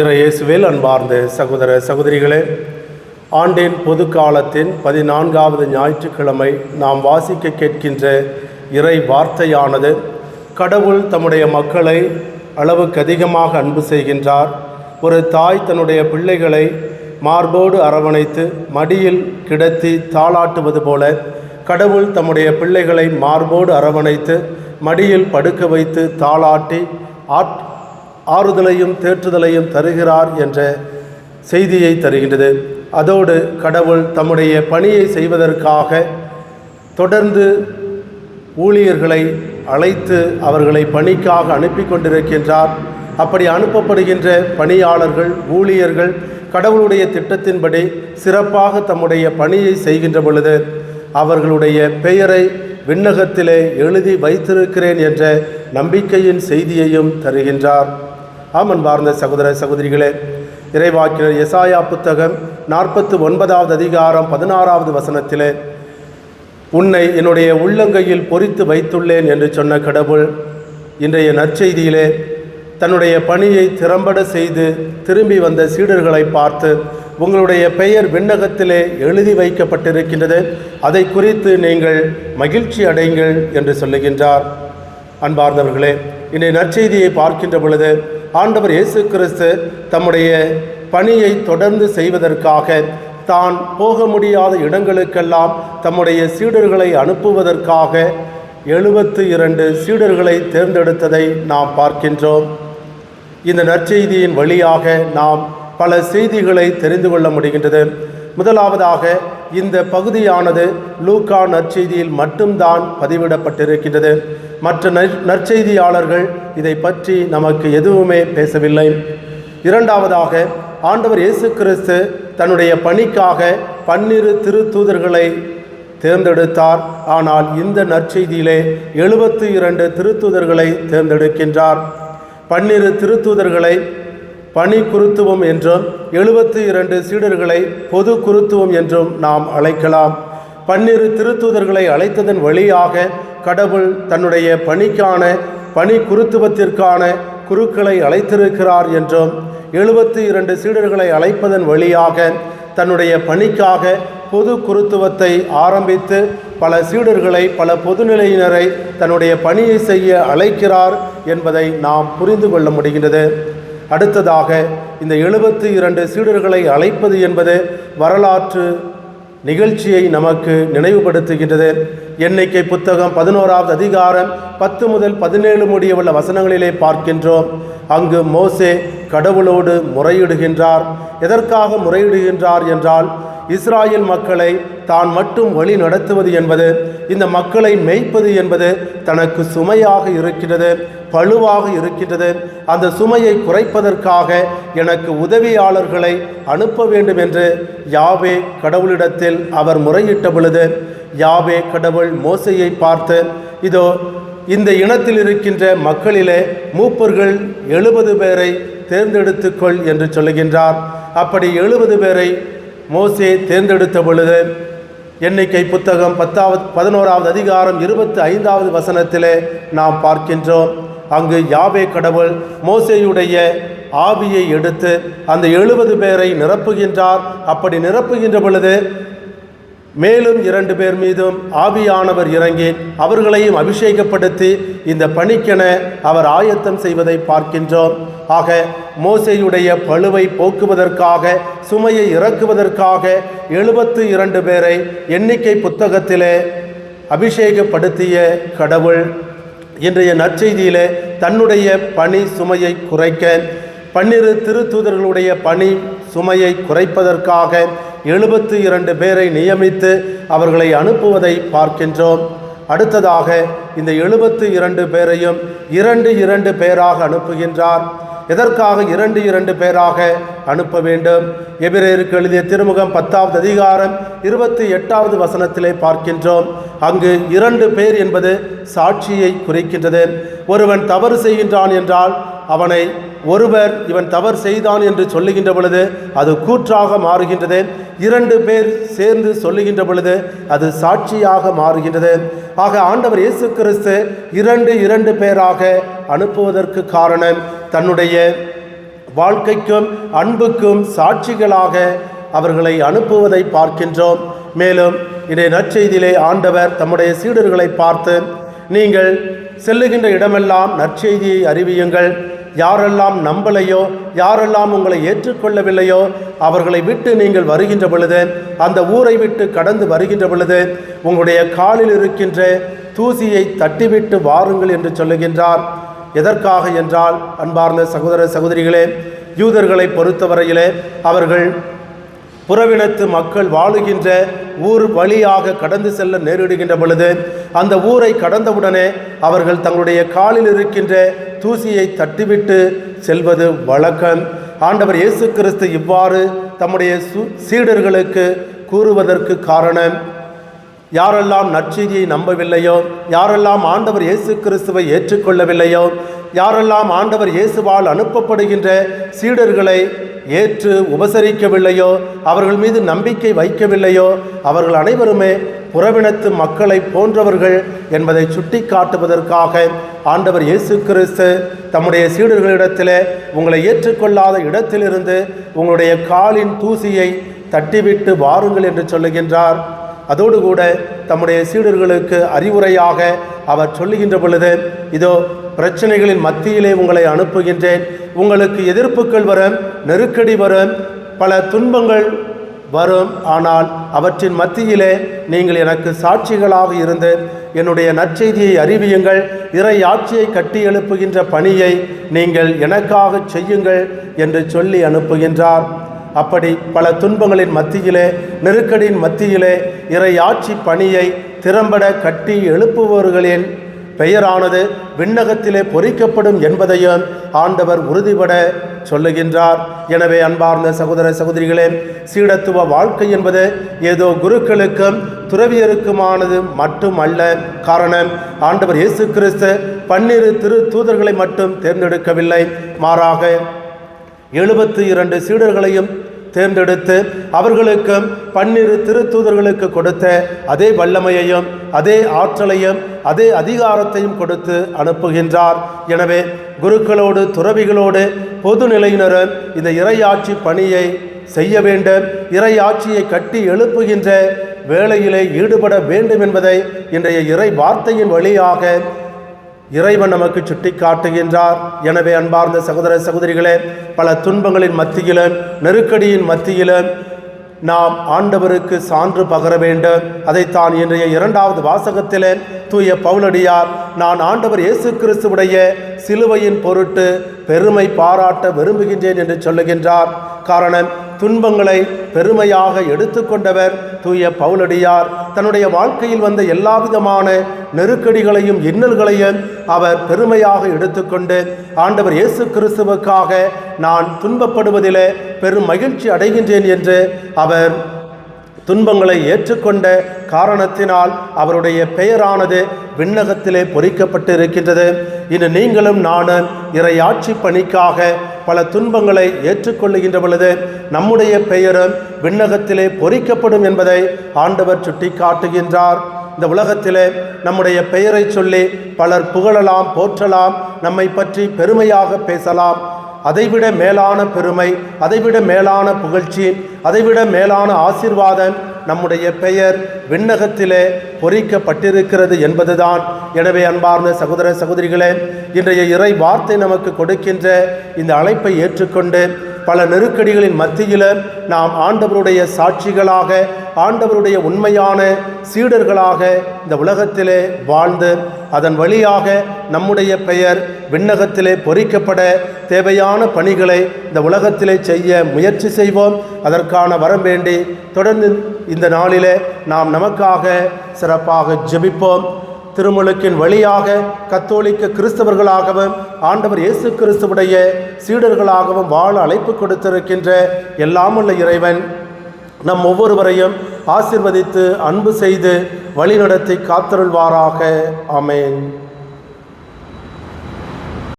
இறையேசுவில் அன்பார்ந்த சகோதர சகோதரிகளே ஆண்டின் பொது காலத்தின் பதினான்காவது ஞாயிற்றுக்கிழமை நாம் வாசிக்க கேட்கின்ற இறை வார்த்தையானது கடவுள் தம்முடைய மக்களை அளவுக்கு அதிகமாக அன்பு செய்கின்றார். ஒரு தாய் தன்னுடைய பிள்ளைகளை மார்போடு அரவணைத்து மடியில் கிடத்தி தாளாட்டுவது போல கடவுள் தம்முடைய பிள்ளைகளை மார்போடு அரவணைத்து மடியில் படுக்க வைத்து தாளாட்டி ஆட் ஆறுதலையும் தேற்றுதலையும் தருகிறார் என்ற செய்தியை தருகின்றது. அதோடு கடவுள் தம்முடைய பணியை செய்வதற்காக தொடர்ந்து ஊழியர்களை அழைத்து அவர்களை பணிக்காக அனுப்பி கொண்டிருக்கின்றார். அப்படி அனுப்பப்படுகின்ற பணியாளர்கள் ஊழியர்கள் கடவுளுடைய திட்டத்தின்படி சிறப்பாக தம்முடைய பணியை செய்கின்ற பொழுது அவர்களுடைய பெயரை விண்ணகத்திலே எழுதி வைத்திருக்கிறேன் என்ற நம்பிக்கையின் செய்தியையும் தருகின்றார். ஆமன் பார்ந்த சகோதர சகோதரிகளே இறைவாக்கினர் எசாயா புத்தகம் நாற்பத்து ஒன்பதாவது அதிகாரம் பதினாறாவது வசனத்திலே உன்னை என்னுடைய உள்ளங்கையில் பொறித்து வைத்துள்ளேன் என்று சொன்ன கடவுள் இன்றைய நற்செய்தியிலே தன்னுடைய பணியை திறம்பட செய்து திரும்பி வந்த சீடர்களை பார்த்து உங்களுடைய பெயர் விண்ணகத்திலே எழுதி வைக்கப்பட்டிருக்கின்றது. அதை குறித்து நீங்கள் மகிழ்ச்சி அடைங்கள் என்று சொல்லுகின்றார். அன்பார்ந்தவர்களே இன்றைய நற்செய்தியை பார்க்கின்ற பொழுது ஆண்டவர் இயேசு கிறிஸ்து தம்முடைய பணியை தொடர்ந்து செய்வதற்காக தான் போக முடியாத இடங்களுக்கெல்லாம் தம்முடைய சீடர்களை அனுப்புவதற்காக எழுபத்து இரண்டு சீடர்களை தேர்ந்தெடுத்ததை நாம் பார்க்கின்றோம். இந்த நற்செய்தியின் வழியாக நாம் பல செய்திகளை தெரிந்து கொள்ள முடிகின்றது. முதலாவதாக இந்த பகுதியானது லூக்கா நற்செய்தியில் மட்டும்தான் பதிவிடப்பட்டிருக்கின்றது. மற்ற நற்செய்தியாளர்கள் இதை பற்றி நமக்கு எதுவுமே பேசவில்லை. இரண்டாவதாக ஆண்டவர் இயேசு கிறிஸ்து தன்னுடைய பணிக்காக பன்னிரு திருத்தூதர்களை தேர்ந்தெடுத்தார். ஆனால் இந்த நற்செய்தியிலே எழுபத்து இரண்டு திருத்தூதர்களை தேர்ந்தெடுக்கின்றார். பன்னிரு திருத்தூதர்களை பணி குருத்துவம் என்றும் எழுபத்து இரண்டு சீடர்களை பொது குருத்துவம் என்றும் நாம் அழைக்கலாம். பன்னிரு திருத்தூதர்களை அழைத்ததன் வழியாக கடவுள் தன்னுடைய பணிக்கான பணி குருத்துவத்திற்கான குருக்களை அழைத்திருக்கிறார் என்றும் எழுபத்தி இரண்டு சீடர்களை அழைப்பதன் வழியாக தன்னுடைய பணிக்காக பொது குருத்துவத்தை ஆரம்பித்து பல சீடர்களை பல பொதுநிலையினரை தன்னுடைய பணியை செய்ய அழைக்கிறார் என்பதை நாம் புரிந்து கொள்ள முடிகின்றது. அடுத்ததாக இந்த எழுபத்தி இரண்டு சீடர்களை அழைப்பது என்பது வரலாற்று நிகழ்ச்சியை நமக்கு நினைவுபடுத்துகின்றது. எண்ணிக்கை புத்தகம் பதினோராவது அதிகாரம் பத்து முதல் பதினேழு முடியவுள்ள வசனங்களிலே பார்க்கின்றோம். அங்கு மோசே கடவுளோடு முறையிடுகின்றார். எதற்காக முறையிடுகின்றார் என்றால் இஸ்ராயல் மக்களை தான் மட்டும் வழி நடத்துவது என்பது இந்த மக்களை மெய்ப்பது என்பது தனக்கு சுமையாக இருக்கிறது பழுவாக இருக்கின்றது. அந்த சுமையை குறைப்பதற்காக எனக்கு உதவியாளர்களை அனுப்ப வேண்டும் என்று யாவே கடவுளிடத்தில் அவர் முறையிட்ட பொழுது யாவே கடவுள் மோசையை பார்த்து இதோ இந்த இனத்தில் இருக்கின்ற மக்களிலே மூப்பர்கள் எழுபது பேரை தேர்ந்தெடுத்துக்கொள் என்று சொல்லுகின்றார். அப்படி எழுபது பேரை மோசே தேர்ந்தெடுத்த பொழுது எண்ணிக்கை புத்தகம் பத்தாவது பதினோராவது அதிகாரம் இருபத்தி ஐந்தாவது வசனத்திலே நாம் பார்க்கின்றோம். அங்கு யாவே கடவுள் மோசையுடைய ஆவியை எடுத்து அந்த எழுபது பேரை நிரப்புகின்றார். அப்படி நிரப்புகின்ற பொழுது மேலும் இரண்டு பேர் மீதும் ஆவியானவர் இறங்கி அவர்களையும் அபிஷேகப்படுத்தி இந்த பணிக்கென அவர் ஆயத்தம் செய்வதை பார்க்கின்றோம். ஆக மோசையுடைய பழுவை போக்குவதற்காக சுமையை இறக்குவதற்காக எழுபத்து இரண்டு பேரை எண்ணிக்கை புத்தகத்திலே அபிஷேகப்படுத்திய கடவுள் இன்றைய நற்செய்தியிலே தன்னுடைய பணி சுமையை குறைக்க பன்னிரு திருத்தூதர்களுடைய பணி சுமையை குறைப்பதற்காக எழுபத்து இரண்டு பேரை நியமித்து அவர்களை அனுப்புவதை பார்க்கின்றோம். அடுத்ததாக இந்த எழுபத்து இரண்டு பேரையும் இரண்டு இரண்டு பேராக அனுப்புகின்றார். எதற்காக இரண்டு இரண்டு பேராக அனுப்ப வேண்டும்? எபிரேருக்கு எழுதிய திருமுகம் பத்தாவது அதிகாரம் இருபத்தி எட்டாவது வசனத்திலே பார்க்கின்றோம். அங்கு இரண்டு பேர் என்பது சாட்சியை குறிக்கின்றது. ஒருவன் தவறு செய்கின்றான் என்றால் அவனை ஒருவர் இவன் தவறு செய்தான் என்று சொல்லுகின்ற பொழுது அது கூற்றாக மாறுகின்றது. இரண்டு பேர் சேர்ந்து சொல்லுகின்ற பொழுது அது சாட்சியாக மாறுகின்றது. ஆக ஆண்டவர் இயேசு கிறிஸ்து இரண்டு இரண்டு பேராக அனுப்புவதற்கு காரணம் தன்னுடைய வாழ்க்கைக்கும் அன்புக்கும் சாட்சிகளாக அவர்களை அனுப்புவதை பார்க்கின்றோம். மேலும் இதை நற்செய்தியிலே ஆண்டவர் தம்முடைய சீடர்களை பார்த்து நீங்கள் செல்லுகின்ற இடமெல்லாம் நற்செய்தியை அறிவியுங்கள். யாரெல்லாம் நம்பலையோ யாரெல்லாம் உங்களை ஏற்றுக்கொள்ளவில்லையோ அவர்களை விட்டு நீங்கள் வருகின்ற பொழுது அந்த ஊரை விட்டு கடந்து வருகின்ற பொழுது உங்களுடைய காலில் இருக்கின்ற தூசியை தட்டிவிட்டு வாருங்கள் என்று சொல்லுகின்றார். எதற்காக என்றால் அன்பார்ந்த சகோதர சகோதரிகளே யூதர்களை பொறுத்தவரையிலே அவர்கள் புறவினத்து மக்கள் வாழுகின்ற ஊர் வழியாக கடந்து செல்ல நேரிடுகின்ற பொழுது அந்த ஊரை கடந்தவுடனே அவர்கள் தங்களுடைய காலில் இருக்கின்ற தூசியை தட்டிவிட்டு செல்வது வழக்கம். ஆண்டவர் இயேசு கிறிஸ்து இவ்வாறு தம்முடைய சு- சீடர்களுக்கு கூறுவதற்கு காரணம். யாரெல்லாம் நற்செய்தியை நம்பவில்லையோ யாரெல்லாம் ஆண்டவர் இயேசு கிறிஸ்துவை ஏற்றுக்கொள்ளவில்லையோ யாரெல்லாம் ஆண்டவர் இயேசுவால் அனுப்பப்படுகின்ற சீடர்களை ஏற்று உபசரிக்கவில்லையோ அவர்கள் மீது நம்பிக்கை வைக்கவில்லையோ அவர்கள் அனைவருமே புறவினத்து மக்களை போன்றவர்கள் என்பதை சுட்டிக்காட்டுவதற்காக ஆண்டவர் இயேசு கிறிஸ்து தம்முடைய சீடர்களிடத்தில் உங்களை ஏற்றுக்கொள்ளாத இடத்திலிருந்து உங்களுடைய காலின் தூசியை தட்டிவிட்டு வாருங்கள் என்று சொல்லுகின்றார். அதோடு கூட தம்முடைய சீடர்களுக்கு அறிவுரையாக அவர் சொல்லுகின்ற பொழுது இதோ பிரச்சனைகளின் மத்தியிலே உங்களை அனுப்புகின்றேன். உங்களுக்கு எதிர்ப்புகள் வரும் நெருக்கடி வரும் பல துன்பங்கள் வரும். ஆனால் அவற்றின் மத்தியிலே நீங்கள் எனக்கு சாட்சிகளாக இருந்து என்னுடைய நற்செய்தியை அறிவியுங்கள். இறை ஆட்சியை கட்டி எழுப்புகின்ற பணியை நீங்கள் எனக்காக செய்யுங்கள் என்று சொல்லி அனுப்புகின்றார். அப்படி பல துன்பங்களின் மத்தியிலே நெருக்கடியின் மத்தியிலே இறையாட்சி பணியை திறம்பட கட்டி எழுப்புபவர்களின் பெயரானது விண்ணகத்திலே பொறிக்கப்படும் என்பதையும் ஆண்டவர் உறுதிபட சொல்லுகின்றார். எனவே அன்பார்ந்த சகோதர சகோதரிகளே சீடத்துவ வாழ்க்கை என்பது ஏதோ குருக்களுக்கும் துறவியருக்குமானது மட்டுமல்ல காரணம். ஆண்டவர் இயேசு கிறிஸ்து பன்னிரு திரு தூதர்களை மட்டும் தேர்ந்தெடுக்கவில்லை. மாறாக எழுபத்து இரண்டு சீடர்களையும் தேர்ந்தெடுத்து அவர்களுக்கும் பன்னிரு திருத்தூதர்களுக்கு கொடுத்த அதே வல்லமையையும் அதே ஆற்றலையும் அதே அதிகாரத்தையும் கொடுத்து அனுப்புகின்றார். எனவே குருக்களோடு துறவிகளோடு பொதுநிலையினரும் இந்த இறையாட்சி பணியை செய்ய வேண்டும். இறையாட்சியை கட்டி எழுப்புகின்ற வேலையிலே ஈடுபட வேண்டும் என்பதை இன்றைய இறை வார்த்தையின் வழியாக இறைவன் நமக்கு சுட்டி காட்டுகின்றார் எனவே அன்பார்ந்த சகோதர சகோதரிகளே பல துன்பங்களின் மத்தியிலும் நெருக்கடியின் மத்தியிலும் நாம் ஆண்டவருக்கு சான்று பகர வேண்டும். அதைத்தான் இன்றைய இரண்டாவது வாசகத்திலே தூய பவுலடியார் நான் ஆண்டவர் இயேசு கிறிஸ்துவுடைய சிலுவையின் பொருட்டு பெருமை பாராட்ட விரும்புகின்றேன் என்று சொல்லுகின்றார். காரணம் துன்பங்களை பெருமையாக எடுத்துக்கொண்டவர் தூய பவுலடியார். தன்னுடைய வாழ்க்கையில் வந்த எல்லாவிதமான நெருக்கடிகளையும் இன்னல்களையும் அவர் பெருமையாக எடுத்துக்கொண்டு ஆண்டவர் இயேசு கிறிஸ்துவுக்காக நான் துன்பப்படுவதிலே பெரும் மகிழ்ச்சி அடைகின்றேன் என்று அவர் துன்பங்களை ஏற்றுக்கொண்ட காரணத்தினால் அவருடைய பெயரானது விண்ணகத்திலே பொறிக்கப்பட்டு இருக்கின்றது இன்று நீங்களும் நானும் இறையாட்சி பணிக்காக பல துன்பங்களை ஏற்றுக்கொள்ளுகின்ற பொழுது நம்முடைய பெயரும் விண்ணகத்திலே பொறிக்கப்படும் என்பதை ஆண்டவர் சுட்டி காட்டுகின்றார் இந்த உலகத்திலே நம்முடைய பெயரை சொல்லி பலர் புகழலாம் போற்றலாம் நம்மை பற்றி பெருமையாக பேசலாம். அதைவிட மேலான பெருமை அதைவிட மேலான புகழ்ச்சி அதைவிட மேலான ஆசிர்வாதம் நம்முடைய பெயர் விண்ணகத்திலே பொறிக்கப்பட்டிருக்கிறது என்பதுதான். எனவே அன்பார்ந்த சகோதர சகோதரிகளே இன்றைய இறை வார்த்தை நமக்கு கொடுக்கின்ற இந்த அழைப்பை ஏற்றுக்கொண்டு பல நெருக்கடிகளின் மத்தியில் நாம் ஆண்டவருடைய சாட்சிகளாக ஆண்டவருடைய உண்மையான சீடர்களாக இந்த உலகத்திலே வாழ்ந்து அதன் வழியாக நம்முடைய பெயர் விண்ணகத்திலே பொறிக்கப்பட தேவையான பணிகளை இந்த உலகத்திலே செய்ய முயற்சி செய்வோம். அதற்கான வரம் வேண்டி தொடர்ந்து இந்த நாளிலே நாம் நமக்காக சிறப்பாக ஜெபிப்போம். திருமுழுக்கின் வழியாக கத்தோலிக்க கிறிஸ்தவர்களாகவும் ஆண்டவர் இயேசு கிறிஸ்துவுடைய சீடர்களாகவும் வாழ அழைப்பு கொடுத்திருக்கின்ற எல்லாமுள்ள இறைவன் நம் ஒவ்வொருவரையும் ஆசிர்வதித்து அன்பு செய்து வழிநடத்தி காத்தருள்வாராக. அமேன்